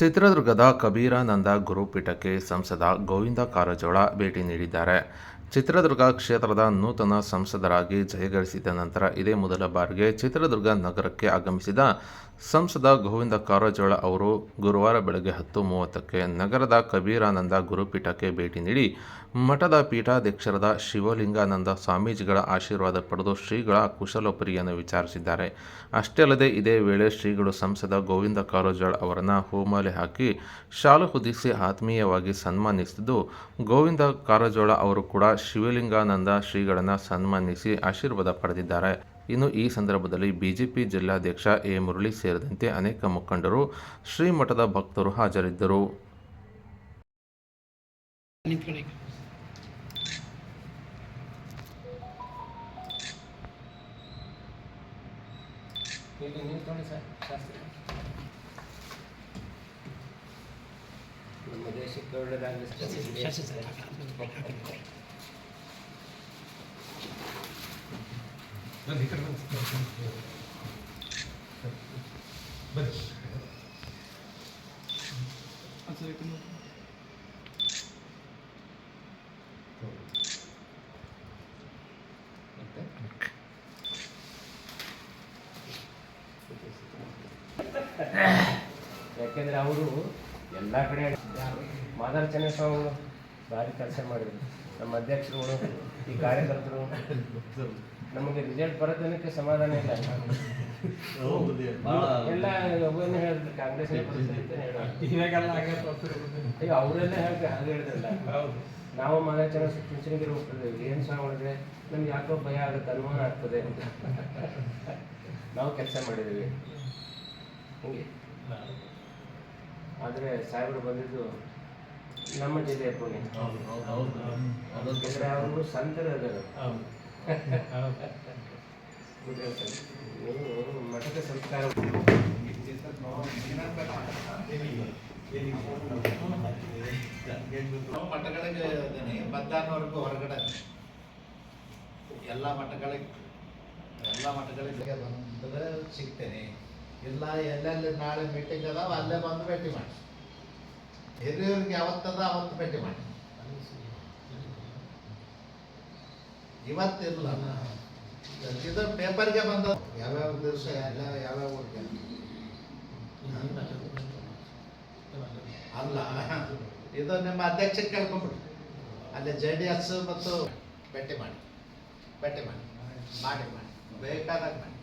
ಚಿತ್ರದುರ್ಗದ ಕಬೀರಾನಂದ ಗುರುಪೀಠಕ್ಕೆ ಸಂಸದ ಗೋವಿಂದ ಕಾರಜೋಳ ಭೇಟಿ ನೀಡಿದ್ದಾರೆ. ಚಿತ್ರದುರ್ಗ ಕ್ಷೇತ್ರದ ನೂತನ ಸಂಸದರಾಗಿ ಜಯಗಳಿಸಿದ ನಂತರ ಇದೇ ಮೊದಲ ಬಾರಿಗೆ ಚಿತ್ರದುರ್ಗ ನಗರಕ್ಕೆ ಆಗಮಿಸಿದ ಸಂಸದ ಗೋವಿಂದ ಕಾರಜೋಳ ಅವರು ಗುರುವಾರ ಬೆಳಗ್ಗೆ ಹತ್ತು ಮೂವತ್ತಕ್ಕೆ ನಗರದ ಕಬೀರಾನಂದ ಗುರುಪೀಠಕ್ಕೆ ಭೇಟಿ ನೀಡಿ ಮಠದ ಪೀಠಾಧ್ಯಕ್ಷರದ ಶಿವಲಿಂಗಾನಂದ ಸ್ವಾಮೀಜಿಗಳ ಆಶೀರ್ವಾದ ಪಡೆದು ಶ್ರೀಗಳ ಕುಶಲೋಪರಿಯನ್ನು ವಿಚಾರಿಸಿದ್ದಾರೆ. ಅಷ್ಟೇ ಅಲ್ಲದೆ ಇದೇ ವೇಳೆ ಶ್ರೀಗಳು ಸಂಸದ ಗೋವಿಂದ ಕಾರಜೋಳ ಅವರನ್ನು ಹೂಮಾಲೆ ಹಾಕಿ ಶಾಲು ಹುದಿಸಿ ಆತ್ಮೀಯವಾಗಿ ಸನ್ಮಾನಿಸಿದ್ದು ಗೋವಿಂದ ಕಾರಜೋಳ ಅವರು ಕೂಡ ಶಿವಲಿಂಗಾನಂದ ಶ್ರೀಗಳನ್ನು ಸನ್ಮಾನಿಸಿ ಆಶೀರ್ವಾದ ಪಡೆದಿದ್ದಾರೆ. ಇನ್ನು ಈ ಸಂದರ್ಭದಲ್ಲಿ ಬಿಜೆಪಿ ಜಿಲ್ಲಾಧ್ಯಕ್ಷ ಎ. ಮುರಳಿ ಸೇರಿದಂತೆ ಅನೇಕ ಮುಖಂಡರು ಶ್ರೀಮಠದ ಭಕ್ತರು ಹಾಜರಿದ್ದರು. ನಿಂತ್ಕೊಳ್ಳಿ ಇಲ್ಲಿ ನಿಂತ್ಕೊಳ್ಳಿ ಈ ಕಡೆ ಬನ್ನಿ. ಶಾಸ್ತ್ರಿ ಯಾಕೆಂದ್ರೆ ಅವರು ಎಲ್ಲ ಕಡೆ ಮಾದಾರ ಸ್ವಾಮಿಗಳು ಭಾರಿ ಕೆಲಸ ಮಾಡಿದ್ರು. ನಮ್ಮ ಅಧ್ಯಕ್ಷರುಗಳು ಈ ಕಾರ್ಯಕರ್ತರು. ನಮಗೆ ರಿಸಲ್ಟ್ ಬರೋದಕ್ಕೆ ಸಮಾಧಾನ ಇಲ್ಲ. ಎಲ್ಲ ಒಬ್ಬನೇ ಹೇಳಿದ್ರು ಕಾಂಗ್ರೆಸ್ ಅಯ್ಯೋ ಅವರೆಲ್ಲ ಹೇಳ್ತಾರೆ ಹಾಗೆ ಹೇಳಿದ್ರಲ್ಲ. ನಾವು ಮಾದಾಚನ ಚುಂಚನಗಿರಿ ಹೋಗ್ತಿದ್ದೇವೆ ಏನು ಸಹ ಮಾಡಿದ್ರೆ ನಮ್ಗೆ ಯಾಕೋ ಭಯ ಆಗುತ್ತೆ ಅನುಮಾನ ಆಗ್ತದೆ ಅಂತ. ನಾವು ಕೆಲಸ ಮಾಡಿದ್ದೀವಿ. ಹೀಗೆ. ಆದರೆ ಸಾಹೇಬರು ಬಂದಿದ್ದು ನಮ್ಮ ಜಿಲ್ಲೆಯ ಪುಣ್ಯ ಯಾಕಂದ್ರೆ ಅವರು ಸಂತರ ಮಠದ ಸಂಸ್ಕಾರ. ಮಠಗಳಿಗೆ ಇದ್ದೇನೆ ಮಧ್ಯಾಹ್ನವರೆಗೂ ಹೊರಗಡೆ ಎಲ್ಲ ಮಠಗಳಿಗೆ ಎಲ್ಲ ಮಠಗಳಿಗೆ ಬಂದ್ರೆ ಸಿಗ್ತೇನೆ. ಇಲ್ಲ ಎಲ್ಲೆಲ್ಲಿ ನಾಳೆ ಮೀಟಿಂಗ್ ಅದಾವ ಅಲ್ಲೇ ಬಂದು ಭೇಟಿ ಮಾಡಿ ಹಿರಿಯವ್ರಿಗೆ ಯಾವತ್ತದ ಅವತ್ತು ಭೇಟಿ ಮಾಡಿ ಇವತ್ತಿಲ್ಲ. ಇದು ಪೇಪರ್ಗೆ ಬಂದ ಯಾವ್ಯಾವ ದಿವಸ, ಎಲ್ಲ ಯಾವ್ಯಾವ ಊರಿಗೆ? ಅಲ್ಲ. ಇದು ನಿಮ್ಮ ಅಧ್ಯಕ್ಷಕ್ಕೆ ಕೇಳ್ಕೊಂಬಿಡಿ ಅಲ್ಲಿ ಜೆ ಡಿ ಎಸ್ ಮತ್ತು ಭೇಟಿ ಮಾಡಿ. ಭೇಟಿ ಮಾಡಿ. ಮಾಡಿ ಮಾಡಿ. ಬೇಕಾದಾಗ ಮಾಡಿ.